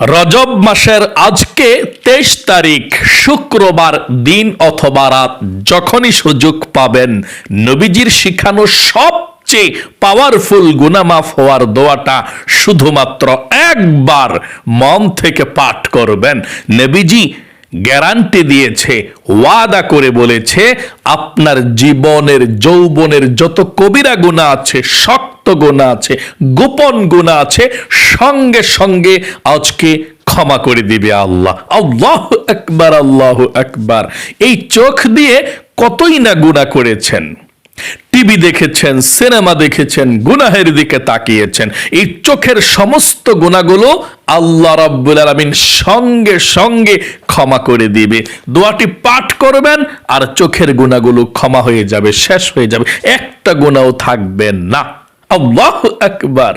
রজব মাসের আজকে তেইশ তারিখ, শুক্রবার দিন অথবা রাত, যখনই সুযোগ পাবেন, নবীজির শিখানো সবচেয়ে পাওয়ারফুল গুনামাফ হওয়ার দোয়াটা শুধুমাত্র একবার মন থেকে পাঠ করবেন। নবীজি গ্যারান্টি দিয়েছে, ওয়াদা করে বলেছে, আপনার জীবনের, যৌবনের যত কবিরা গুণা আছে শক্ত গুণা আছে, গোপন গুণা আছে, সঙ্গে সঙ্গে আজকে ক্ষমা করে দিবে আল্লাহ। আল্লাহ একবার আল্লাহ একবার এই চোখ দিয়ে কতই না গুণা করেছেন? টিভি দেখেছেন, সিনেমা দেখেছেন, গুনাহের দিকে তাকিয়েছেন। এই চোখের সমস্ত গুণাগুলো আল্লাহ রাব্বুল আলামিন সঙ্গে সঙ্গে ক্ষমা করে দিবে। দোয়াটি পাঠ করবেন আর চোখের গুণাগুলো ক্ষমা হয়ে যাবে, শেষ হয়ে যাবে। একটা গুণাও থাকবে না। আল্লাহ একবার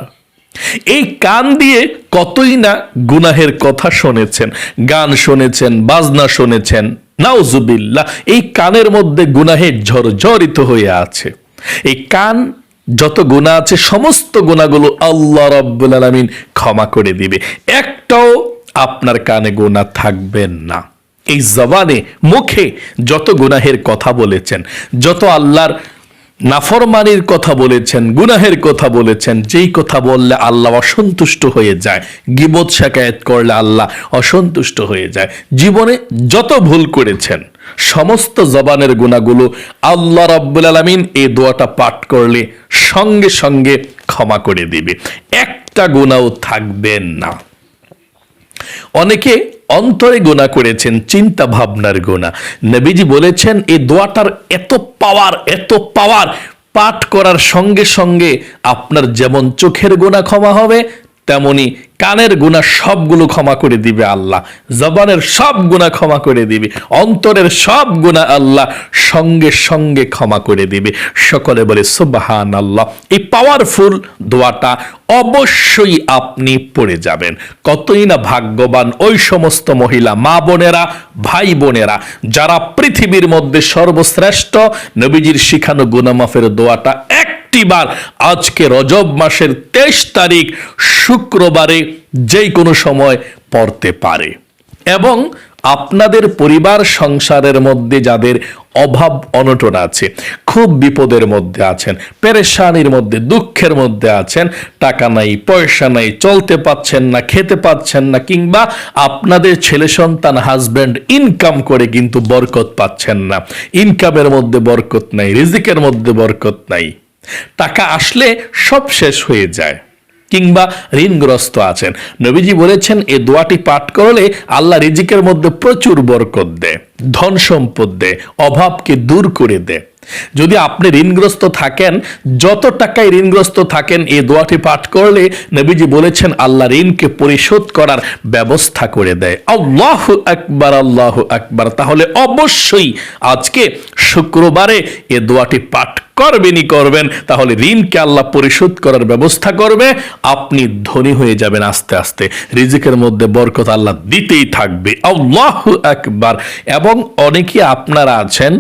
এই কান দিয়ে কতই না গুনাহের কথা শুনেছেন, গান শুনেছেন, বাজনা শুনেছেন, নাউজুবিল্লাহ, এই কানের মধ্যে গুনাহের ঝরঝরিত হয়ে আছে। এই কান যত গুণা আছে, সমস্ত গুণাগুলো আল্লাহ রব্বুল আলমিন ক্ষমা করে দিবে। একটাও আপনার কানে গুণা থাকবে না। এই জবানে, মুখে যত গুনাহের কথা বলেছেন, যত আল্লাহর নাফরমানির কথা বলেছেন, গুনাহের কথা বলেছেন, যেই কথা বললে আল্লাহ অসন্তুষ্ট হয়ে যায়, গিবত শাকায়াত করলে আল্লাহ অসন্তুষ্ট হয়ে যায়। জীবনে যত ভুল করেছেন, সমস্ত জবানের গুণাগুলো আল্লাহ রাব্বুল আলামিন এই দোয়াটা পাঠ করলে সঙ্গে সঙ্গে ক্ষমা করে দিবে। একটা গুণাও থাকবে না। অনেকে অন্তরে গোনা করেছেন চিন্তা ভাবনার গোনা। নবীজি বলেছেন এই দোয়াটার এত পাওয়ার এত পাওয়ার পাঠ করার সঙ্গে সঙ্গে আপনার যেমন চোখের গোনা ক্ষমা হবে তেমনি কানের গুণা সবগুলো ক্ষমা করে দিবে আল্লাহ। জবানের সব গুণা ক্ষমা করে দিবে। অন্তরের সব গুণা আল্লাহ সঙ্গে সঙ্গে ক্ষমা করে দিবে। সকলে বলে সুবাহান আল্লাহ এই পাওয়ারফুল দোয়াটা অবশ্যই আপনি পড়ে যাবেন। কতই না ভাগ্যবান ওই সমস্ত মহিলা, মা বোনেরা, ভাই বোনেরা, যারা পৃথিবীর মধ্যে সর্বশ্রেষ্ঠ নবীজির শিখানো গুনামাফের দোয়াটা এক একটিবার আজকে রজব মাসের তেইশ তারিখ শুক্রবারে যেই কোনো সময় পড়তে পারে। এবং আপনাদের পরিবার সংসারের মধ্যে যাদের অভাব অনটন আছে, খুব বিপদের মধ্যে আছেন, পেরেশানির মধ্যে, দুঃখের মধ্যে আছেন, টাকা নাই, পয়সা নাই, চলতে পাচ্ছেন না, খেতে পাচ্ছেন না, কিংবা আপনাদের ছেলে সন্তান হাজব্যান্ড ইনকাম করে কিন্তু বরকত পাচ্ছেন না। ইনকামের মধ্যে বরকত নাই, রিজিকের মধ্যে বরকত নাই। টাকা আসলে সব শেষ হয়ে যায়। কিংবা ঋণগ্রস্ত আছেন। নবীজি বলেছেন, এ দোয়াটি পাঠ করলে আল্লাহ রিজিকের মধ্যে প্রচুর বরকত দেয়, ধন সম্পদ দেয়, অভাবকে দূর করে দেয়। যদি আপনি ঋণগ্রস্ত থাকেন, যত টাকায় ঋণগ্রস্ত থাকেন এই দোয়াটি পাঠ করলে নবীজি বলেছেন, আল্লাহ ঋণকে পরিশোধ করার ব্যবস্থা করে দেয়। আল্লাহ আকবার আল্লাহ আকবার। তাহলে অবশ্যই আজকে শুক্রবারে এ দোয়াটি পাঠ করবেনই করবেন, তাহলে ঋণকে আল্লাহ পরিশোধ করার ব্যবস্থা করবে, আপনি ধনী হয়ে যাবেন আস্তে আস্তে। রিজিকের মধ্যে বরকত আল্লাহ দিতেই থাকবে। আল্লাহ একবার এবং অনেকে আপনারা আছেন,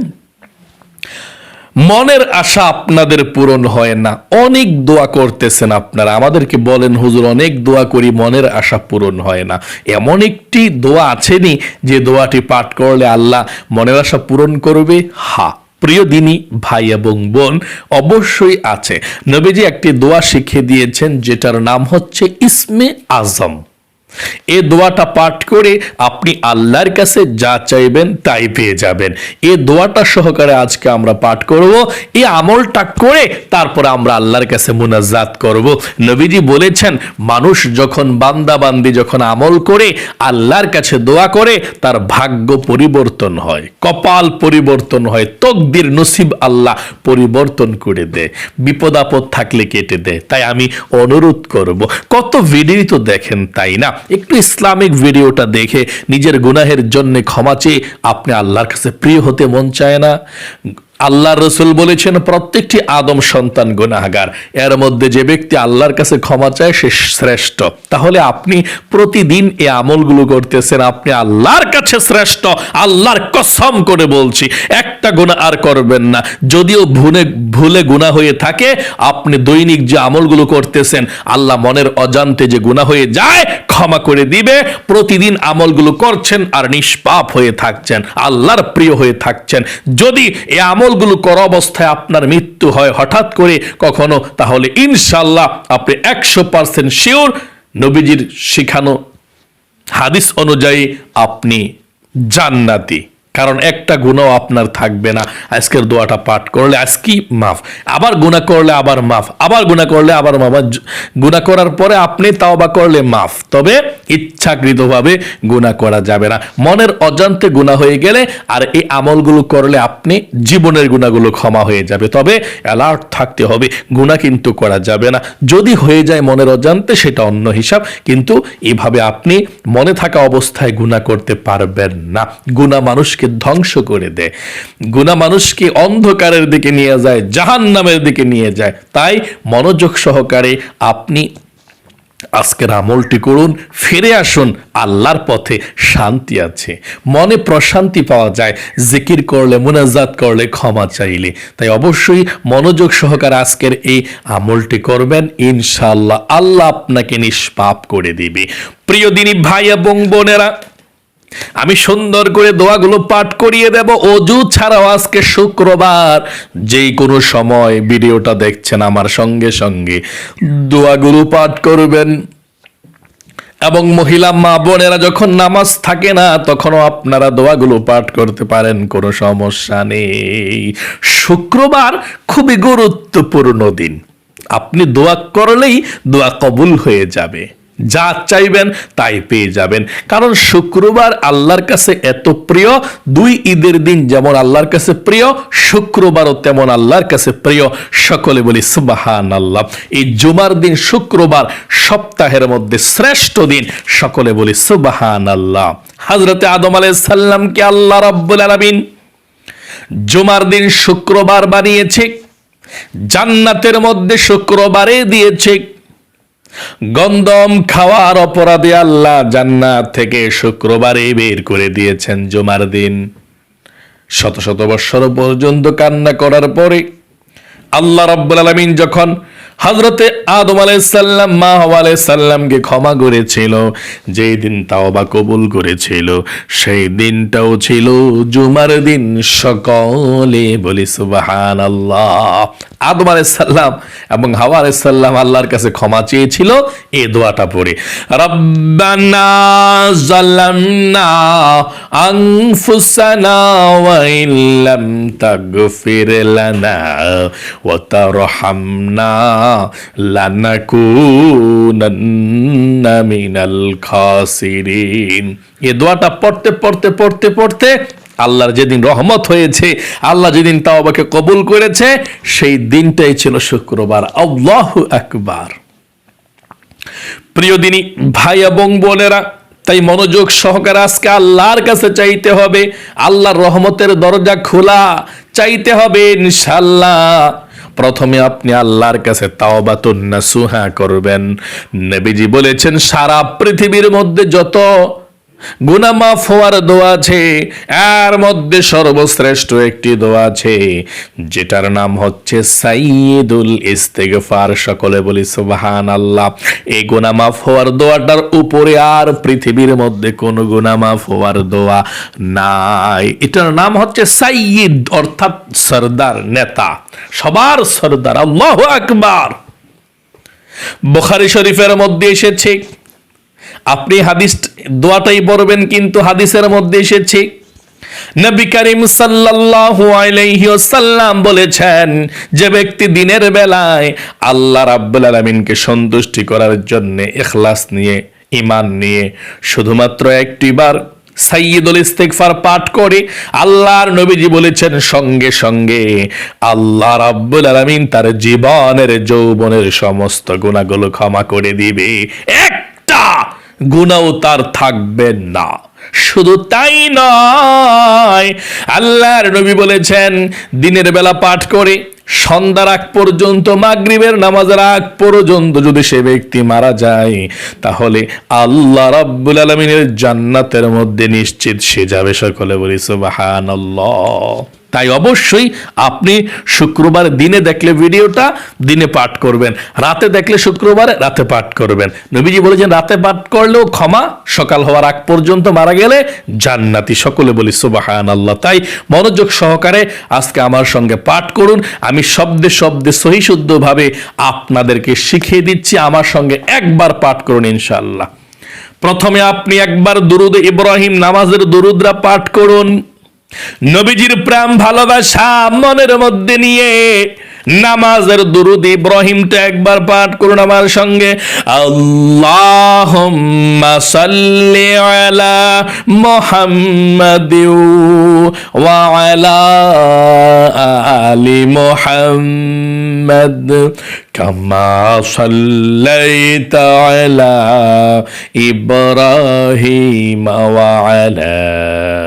মনের আশা আপনাদের পূরণ হয় না। অনেক দোয়া করতেছেন আপনারা। আমাদেরকে বলেন, হুজুর, অনেক দোয়া করি, মনের আশা পূরণ হয় না। এমন একটি দোয়া আছেনি, যে দোয়াটি পাঠ করলে আল্লাহ মনের আশা পূরণ করবে? হা। প্রিয় দিনী, ভাই এবং বোন, অবশ্যই আছে। নবীজি একটি দোয়া শিখিয়ে দিয়েছেন, যেটার নাম হচ্ছে ইসমে আজম। এ দোয়াটা পাঠ করে আপনি আল্লাহর কাছে যা চাইবেন তাই পেয়ে যাবেন। এ দোয়াটা সহকারে আজকে আমরা পাঠ করব। এই আমলটা করে তারপরে আমরা আল্লাহর কাছে মুনাজাত করব। নবীজি বলেছেন, মানুষ যখন বান্দা বান্দি যখন আমল করে, আল্লাহর কাছে দোয়া করে, তার ভাগ্য পরিবর্তন হয়, কপাল পরিবর্তন হয়, তকদির নসিব আল্লাহ পরিবর্তন করে দেয়, বিপদ আপদ থাকলে কেটে দেয়। তাই আমি অনুরোধ করব, কত ভিডিও তো দেখেন তাই না? একটু ইসলামিক ভিডিওটা দেখে নিজের গুনাহের জন্য ক্ষমা চেয়ে আপনি আল্লাহর কাছে প্রিয় হতে মন চায় না। আল্লাহ রসুল বলেছেন, প্রত্যেকটি আদম সন্তান গুনাহগার। এর মধ্যে যে ব্যক্তি আল্লাহর কাছে ক্ষমা চায়, সে শ্রেষ্ঠ। তাহলে আপনি প্রতিদিন এই আমলগুলো করতেছেন, আপনি আল্লাহর কাছে শ্রেষ্ঠ। আল্লাহর কসম করে বলছি, একটা গুণা আর করবেন না। যদিও ভুলে ভুলে গুণা হয়ে থাকে, আপনি দৈনিক যে আমলগুলো করতেছেন, আল্লাহ মনের অজান্তে যে গুণা হয়ে যায়, ক্ষমা করে দিবে। প্রতিদিন আমলগুলো করছেন আর নিষ্পাপ হয়ে থাকছেন, আল্লাহর প্রিয় হয়ে থাকছেন। যদি এই আমলগুলো করা অবস্থায় আপনার মৃত্যু হয় হঠাৎ করে কখনো, তাহলে ইনশাল্লাহ আপনি একশো পার্সেন্ট শিওর নবীজির শিখানো হাদিস অনুযায়ী আপনি জান্নাতি। কারণ একটা গুণাও আপনার থাকবে না। আজকের দোয়াটা পাঠ করলে আজকেই মাফ? আবার গুণা করলে আবার মাফ। আবার গুণা করলে আবার মাফ। গুণা করার পরে আপনি তাওবা করলে মাফ। তবে ইচ্ছাকৃতভাবে গুণা করা যাবে না। মনের অজান্তে গুণা হয়ে গেলে আর এই আমলগুলো করলে আপনি জীবনের গুণাগুলো ক্ষমা হয়ে যাবে। তবে অ্যালার্ট থাকতে হবে, গুণা কিন্তু করা যাবে না। যদি হয়ে যায় মনের অজান্তে, সেটা অন্য হিসাব। কিন্তু এভাবে আপনি মনে থাকা অবস্থায় গুণা করতে পারবেন না। গুণা মানুষকে ধ্বংস করে দেয়। গুণা মানুষকে অন্ধকারের দিকে নিয়ে যায় জাহান নামের দিকে নিয়ে যায়। তাই মনোযোগ সহকারে আপনি আজকের আমলটি করুন, ফিরে আসুন, আল্লাহর পথে শান্তি আছে। মনে প্রশান্তি পাওয়া যায়, জিকির করলে, মোনাজাত করলে ক্ষমা চাইলে। তাই অবশ্যই মনোযোগ সহকারে আজকের এই আমলটি করবেন, ইনশাআল্লাহ আল্লাহ আপনাকে নিষ্পাপ করে দিবে। প্রিয় দিনী ভাই এবং বোনেরা আমি সুন্দর করে দোয়াগুলো পাঠ করিয়ে দেব। অজু ছাড়াও আজকে শুক্রবার। যেই কোনো সময় ভিডিওটা দেখছেন আমার সঙ্গে সঙ্গে দোয়াগুলো পাঠ করবেন। এবং মহিলা মা বোনেরা যখন নামাজ থাকে না, তখনও আপনারা দোয়াগুলো পাঠ করতে পারেন, কোনো সমস্যা নেই। শুক্রবার খুবই গুরুত্বপূর্ণ দিন। আপনি দোয়া করলেই দোয়া কবুল হয়ে যাবে। যা চাইবেন তাই পেয়ে যাবেন। কারণ শুক্রবার আল্লাহর কাছে এত প্রিয়, দুই ঈদের দিন যেমন আল্লাহর কাছে প্রিয়, শুক্রবারও তেমন আল্লাহর কাছে প্রিয়। সকলে বলি সুবাহান আল্লাহ এই জুমার দিন শুক্রবার, সপ্তাহের মধ্যে শ্রেষ্ঠ দিন। সকলে বলি সুবাহান আল্লাহ হাজরতে আদম আলাই সাল্লামকে আল্লাহ রব্বুল আলমিন জুমার দিন শুক্রবার বানিয়েছে, জান্নাতের মধ্যে শুক্রবারে দিয়েছে। গন্দম খাওয়ার অপরাধে আল্লাহ জান্নাত থেকে শুক্রবারে বের করে দিয়েছেন জুমার দিন। শত শত বৎসর পর্যন্ত কান্না করার পরে আল্লাহ রব্বুল আলামিন যখন হজরতে আদম আলাইসাল্লাম মা আলাইসাল্লামকে ক্ষমা করেছিল, যেই দিন তাওবা কবুল করেছিল, সেই দিনটাও ছিল জুমার দিন সকলে বলি সুবাহান আল্লাহ আদম আলাইসাল্লাম এবং হাওয়া আলাইসাল্লাম আল্লাহর কাছে ক্ষমা চেয়েছিল এ দোয়াটা পড়ে। রব্বানা জালামনা আনফুসানা ওয়া তাগফির লানা ওয়া তারহামনা। লানাকুনান্না খাসিরিন এ দোয়াটা পড়তে পড়তে পড়তে পড়তে আল্লাহর যেদিন রহমত হয়েছে, আল্লাহ যেদিন তাওবাকে কবুল করেছে, সেই দিনটাই ছিল শুক্রবার। আল্লাহু আকবার। প্রিয় দিনী, ভাই এবং বোনেরা, তাই মনোযোগ সহকারে আজকে আল্লাহর কাছে চাইতে হবে, আল্লাহর রহমতের দরজা খোলা, চাইতে হবে ইনশাল্লাহ প্রথমে আপনি আল্লাহর কাছে তাওবাতুন নাসুহা করবেন। নবীজি বলেছেন সারা পৃথিবীর মধ্যে যত গুনা হওয়ার দোয়া আছে, এর মধ্যে সর্বশ্রেষ্ঠ একটি দোয়া আছে, যেটার নাম হচ্ছে সাইয়দুল ইস্তেগফার। সকলে বলি সুবহান আল্লাহ এই গুনা হওয়ার দোয়াটার উপরে আর পৃথিবীর মধ্যে কোন গুনা মাফ হওয়ার দোয়া নাই। এটার নাম হচ্ছে সাইয়দ অর্থাৎ সর্দার, নেতা। সবার সর্দার, আল্লাহ আকবার। বুখারী শরীফের মধ্যে এসেছে আপনি হাদিস দোয়াটাই পড়বেন, কিন্তু হাদিসের মধ্যে এসেছে, নবী করিম সাল্লাল্লাহু আলাইহি ওয়াসাল্লাম বলেছেন, যে ব্যক্তি দিনের বেলায় আল্লাহ রাব্বুল আলামিনকে সন্তুষ্টি করার জন্য ইখলাস নিয়ে, ঈমান নিয়ে শুধুমাত্র একটিবার সাইয়দুল ইস্তেগফার পাঠ করে আল্লাহর নবীজি বলেছেন, সঙ্গে সঙ্গে আল্লাহ রাব্বুল আলামিন তার জীবনের যৌবনের সমস্ত গুণাগুলো ক্ষমা করে দিবে। একটা গুণাও তার থাকবে না। শুধু তাই নয়, আল্লাহর নবী বলেছেন, দিনের বেলা পাঠ করে, সন্ধ্যার আগ পর্যন্ত, মাগরিবের নামাজের আগ পর্যন্ত যদি সে ব্যক্তি মারা যায়, তাহলে আল্লাহ রাব্বুল আলমিনের জান্নাতের মধ্যে নিশ্চিত সে যাবে সকলে বলি সুবহানাল্লাহ। তাই অবশ্যই আপনি শুক্রবার দিনে দেখলে ভিডিওটা, দিনে পাঠ করবেন। রাতে দেখলে শুক্রবার, রাতে পাঠ করবেন। নবীজি বলেছেন, রাতে পাঠ করলেও ক্ষমা সকাল হওয়ার আগ পর্যন্ত মারা গেলে জান্নাতি। সকলে বলি সুবাহান আল্লাহ তাই মনোযোগ সহকারে আজকে আমার সঙ্গে পাঠ করুন। আমি শব্দে শব্দে, সহিশুদ্ধভাবে আপনাদেরকে শিখিয়ে দিচ্ছি। আমার সঙ্গে একবার পাঠ করুন ইনশাল্লাহ প্রথমে আপনি একবার দুরুদ ইব্রাহিম নামাজের দুরুদরা পাঠ করুন। নবীজির প্রেম ভালোবাসা মনের মধ্যে নিয়ে নামাজের দুরুদ ইব্রাহিমটা একবার পাঠ করুন আমার সঙ্গে। আল্লাহুম্মা সাল্লি আলা আলা মুহাম্মাদ। কামা ইব্রাহিম ওয়া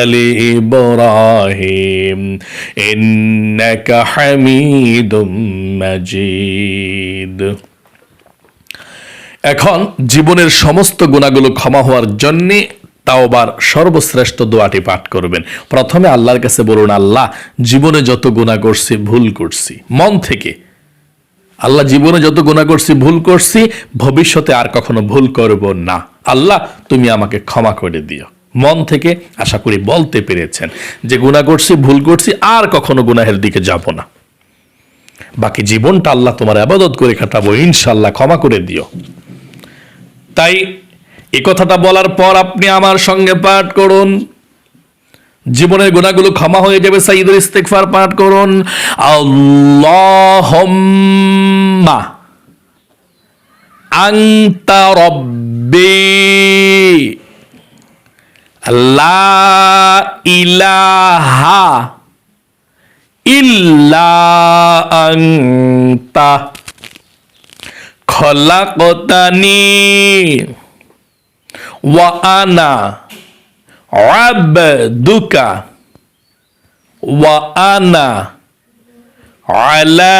آل إبراهيم إنك حميد مجيد এখন জীবনের সমস্ত গুণাগুলো ক্ষমা হওয়ার জন্যে তাওবার সর্বশ্রেষ্ঠ দোয়াটি পাঠ করবেন প্রথমে আল্লাহর কাছে বলুন আল্লাহ জীবনে যত গুণা করছি ভুল করছি মন থেকে আল্লাহ জীবনে যত গুণা করছি ভুল করছি ভবিষ্যতে আর কখনো ভুল করব না আল্লাহ তুমি আমাকে ক্ষমা করে দিও মন থেকে আশা করি বলতে পেরেছেন যে গুণা করছি, ভুল করছি, আর কখনো গুনাহের দিকে যাব না। বাকি জীবনটা আল্লাহ তোমার আবাদত করে কাটাবো ইনশাল্লাহ ক্ষমা করে দিও। তাই এ কথাটা বলার পর আপনি আমার সঙ্গে পাঠ করুন। জীবনের গুণাগুলো ক্ষমা হয়ে যাবে সাইদুল ইস্তেকফার পাঠ করুন। আল্লাহুম্মা আংতা রব্বি। লা ইলাহা ইল্লা আংতা খলাকতানি ওয়া আনা আবদুকা ওয়া আনা আলা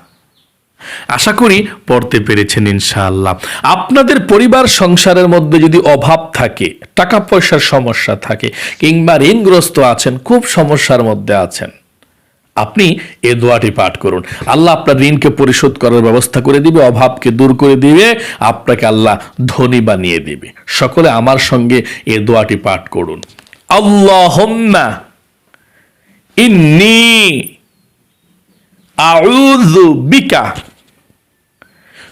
আশা করি পড়তে পেরেছেন ইনশাআল্লাহ। আপনাদের পরিবার সংসারের মধ্যে যদি অভাব থাকে, টাকা পয়সার সমস্যা থাকে, কিংবা ঋণগ্রস্ত আছেন, খুব সমস্যার মধ্যে আছেন, আপনি এ দোয়াটি পাঠ করুন। আল্লাহ আপনার ঋণকে পরিশোধ করার ব্যবস্থা করে দিবে, অভাবকে দূর করে দিবে, আপনাকে আল্লাহ ধনী বানিয়ে দিবে। সকলে আমার সঙ্গে এ দোয়াটি পাঠ করুন। আল্লাহুম্মা ইন্নি আউযু বিকা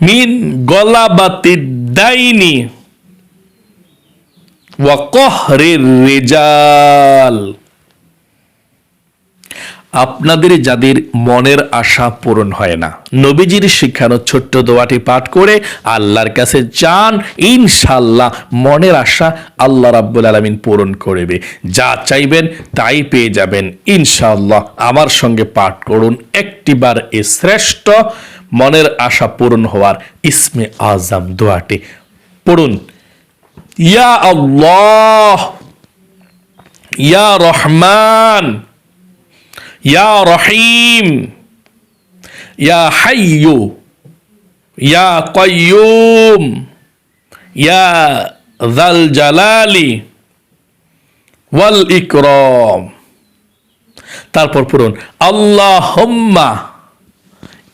মিন গলাবাতির দাইনি ওয়াকহরের রেজাল। আপনাদের যাদের মনের আশা পূরণ হয় না, নবীজির শিক্ষানো ছোট্ট দোয়াটি পাঠ করে আল্লাহর কাছে চান ইনশাল্লাহ মনের আশা আল্লাহ রাব্বুল আলমিন পূরণ করবে। যা চাইবেন তাই পেয়ে যাবেন। ইনশাল্লাহ আমার সঙ্গে পাঠ করুন একটিবার এ শ্রেষ্ঠ মনের আশা পূরণ হওয়ার ইসমে আজম দোয়াটি পড়ুন। ইয়া আল্লাহ, ইয়া রহমান, ইয়া রহিম, ইয়া হাইয়ু, ইয়া কয়ুম ইয়া জাল জালালি ওয়াল ইকরম। তারপর পড়ুন, আল্লাহুম্মা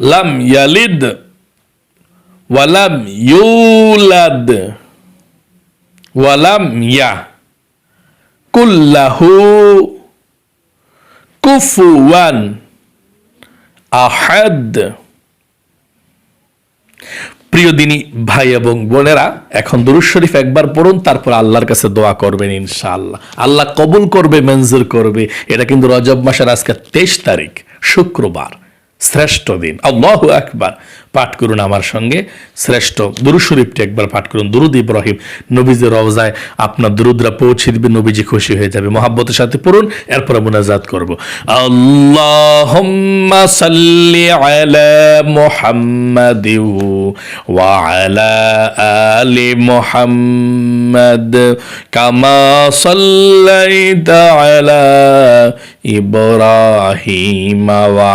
লাম ইয়ালিদ ওয়ালাম ইউলাদ ওয়ালাম ইয়া কুল্লাহু কুফুয়ান আহাদ প্রিয় দিনী ভাই এবং বোনেরা, এখন দুরুজ শরীফ একবার পড়ুন, তারপর আল্লাহর কাছে দোয়া করবেন ইনশাআল্লাহ। আল্লাহ কবুল করবে, মঞ্জুর করবে। এটা কিন্তু রজব মাসের আজকে তেইশ তারিখ, শুক্রবার। শ্রেষ্ঠ দিন আল্লাহ একবার পাঠ করুন আমার সঙ্গে। শ্রেষ্ঠ দুরুদ শরীফটি একবার পাঠ করুন। দুরুদ ইব্রাহিম, নবীজি রওজায় আপনার দুরুদরা পৌঁছে দিবে, নবীজি খুশি হয়ে যাবে। মহাব্বতের সাথে পড়ুন, এরপরে মুনাজাত করব। আল্লাহুম্মা সাল্লি আলা আলা মুহাম্মাদ কামা সাল্লাইতা ইব্রাহিম ওয়া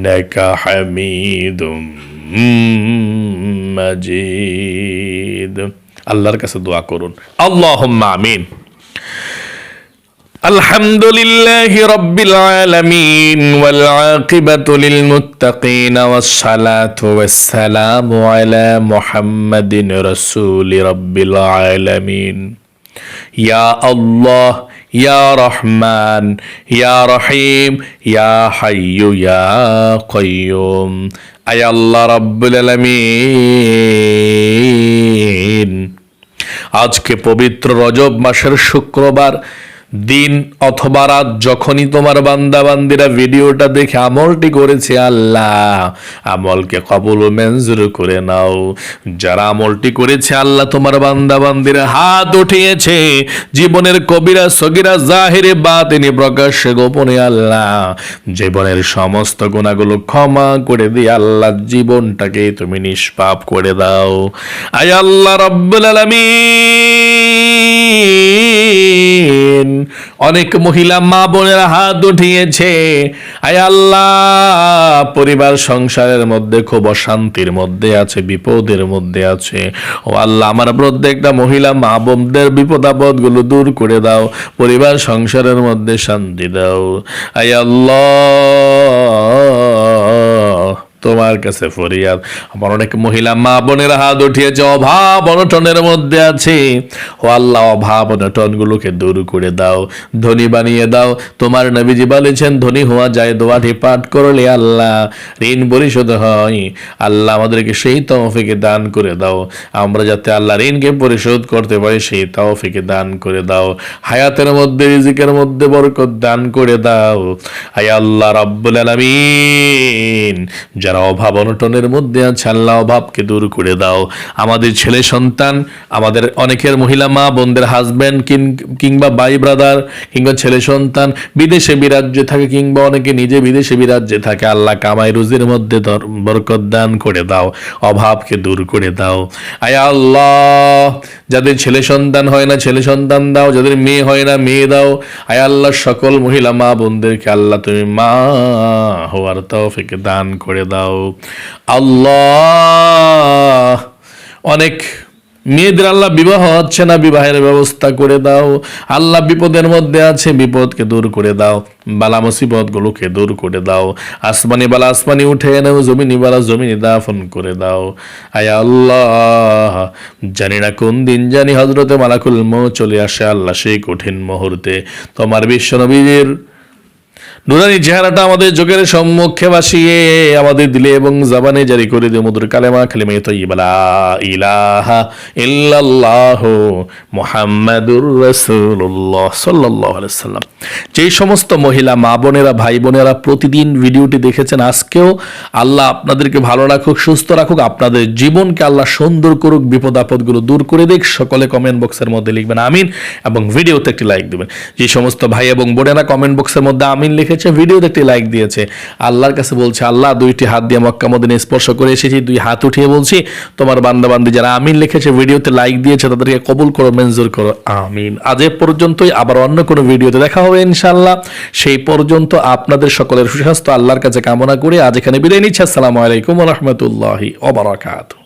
إنك حميد مجيد আল্লাহর কাছে দোয়া করুন আল্লাহুম্মা আমিন الحمد لله رب العالمين والعاقبة للمتقين والصلاة والسلام على محمد رسول رب العالمين يا الله ইয়া রহমান, ইয়া রহিম, ইয়া হাইয়ু, ইয়া কয়ুম আয় আল্লাহ রাব্বুল আলামিন। আজকে পবিত্র রজব মাসের শুক্রবার। দিন অথবা রাত, যখনই তোমার বান্দা বান্দিরা ভিডিওটা দেখে আমলটি করেছে, আল্লাহ, আমলকে কবুল মঞ্জুর করে নাও। যারা আমলটি করেছে, আল্লাহ তোমার বান্দা বান্দিরা হাত উঠিয়েছে। জীবনের কবিরা, সগিরা, জাহিরে, বাতিনি প্রকাশ্যে গোপনে, আল্লাহ, জীবনের সমস্ত গুণাগুলো ক্ষমা করে দিয়ে আল্লাহ জীবনটাকে তুমি নিষ্পাপ করে দাও। আয় আল্লাহ রব্বুল আলামিন। অনেক মহিলা মা বোনেরা হাত উঠিয়েছে। আয় আল্লাহ, পরিবার সংসারের মধ্যে খুব অশান্তির মধ্যে আছে, বিপদের মধ্যে আছে। ও আল্লাহ, আমার প্রত্যেকটা মহিলা মা বোনদের বিপদ আপদগুলো দূর করে দাও, পরিবার সংসারের মধ্যে শান্তি দাও। আয় আল্লাহ তোমার কাছে ফরিয়াদ। আমার অনেক মহিলা মা বোনের হাত উঠিয়েছে, অভাব অনটনের মধ্যে আছে। ও আল্লাহ, অভাব অনটনগুলোকে দূর করে দাও, ধনী বানিয়ে দাও। তোমার নবীজি বলেছেন, ধনী হওয়া যায়, দোয়াটি পাঠ করলে আল্লাহ ঋণ পরিশোধ হয়। আল্লাহ আমাদেরকে সেই তৌফিকে দান করে দাও। আমরা যাতে আল্লাহ ঋণকে পরিশোধ করতে পারি, সেই তৌফিকে দান করে দাও। হায়াতের মধ্যে, রিজিকের মধ্যে বরকত দান করে দাও। আয় আল্লাহ রাব্বুল আলামিন যারা অভাব অনটনের মধ্যে আছে, আল্লাহ অভাবকে দূর করে দাও। আমাদের ছেলে সন্তান, আমাদের অনেকের মহিলা মা, বোনদের হাজব্যান্ড কিংবা বাই ব্রাদার কিংবা ছেলে সন্তান, বিদেশে বিরাজ্যে থাকে কিংবা অনেকে নিজে বিদেশে বিরাজ্যে থাকে, আল্লাহ কামাই রুজির মধ্যে বরকত দান করে দাও, অভাবকে দূর করে দাও। আয় আল্লাহ যাদের ছেলে সন্তান হয় না, ছেলে সন্তান দাও, যাদের মেয়ে হয় না, মেয়ে দাও। আয় আল্লাহ, সকল মহিলা মা বোনদেরকে আল্লাহ তুমি মা হওয়ার তাও ফেকে দান করে দাও। আল্লাহ! অনেক মেয়েদের আল্লাহ বিবাহ হচ্ছে না, বিবাহের ব্যবস্থা করে দাও। আল্লাহ বিপদের মধ্যে আছে, বিপদকে দূর করে দাও। বালা মুসিবত গুলোকে দূর করে দাও। আসমানি বালা আসমানি উঠে নাও জমিনি বালা জমিনি দাফন করে দাও। আয় আল্লাহ, জানি না কোন দিন জানি হজরতে মালাকুল মৌ চলে আসে আল্লাহ সেই কঠিন মুহূর্তে। তোমার বিশ্ব নবীর নুরানি চেহারাটা আমাদের চোখের সম্মুখে বাসিয়ে আমাদের দিলে এবং জাবানে জারি করে দিয়ে মধুর কালেমা কালিমে তৈবালা ইলাহা ইল্লাল্লাহ মুহাম্মাদুর রাসূলুল্লাহ সাল্লাল্লাহু আলাইহি সাল্লাম। যেই সমস্ত মহিলা, মা বোনেরা, ভাই বোনেরা প্রতিদিন ভিডিওটি দেখেছেন, আজকেও আল্লাহ আপনাদেরকে ভালো রাখুক, সুস্থ রাখুক, আপনাদের জীবনকে আল্লাহ সুন্দর করুক, বিপদ আপদগুলো দূর করে দিক, সকলে কমেন্ট বক্সের মধ্যে লিখবেন, আমিন, এবং ভিডিওতে একটি লাইক দিবেন। যে সমস্ত ভাই এবং বোনেরা কমেন্ট বক্সের মধ্যে আমিন লিখেছে ভিডিওতে একটি লাইক দিয়েছে। আল্লাহর কাছে বলছে, আল্লাহ, দুইটি হাত দিয়ে মক্কা মদিনে স্পর্শ করে এসেছি, দুই হাত উঠিয়ে বলছি, তোমার বান্দা বান্দি যারা আমিন লিখেছে ভিডিওতে লাইক দিয়েছে, তাদেরকে কবুল করো, মঞ্জুর করো, আমিন। আজ এ পর্যন্তই, আবার অন্য কোনো ভিডিওতে দেখা হবে ইনশাল্লাহ সেই পর্যন্ত আপনাদের সকলের সুস্বাস্থ্য, আল্লাহর কাছে কামনা করে। আজ এখানে বিদায় নিচ্ছি। আসসালামু আলাইকুম রহমতুল্লাহি ওবরাকাতু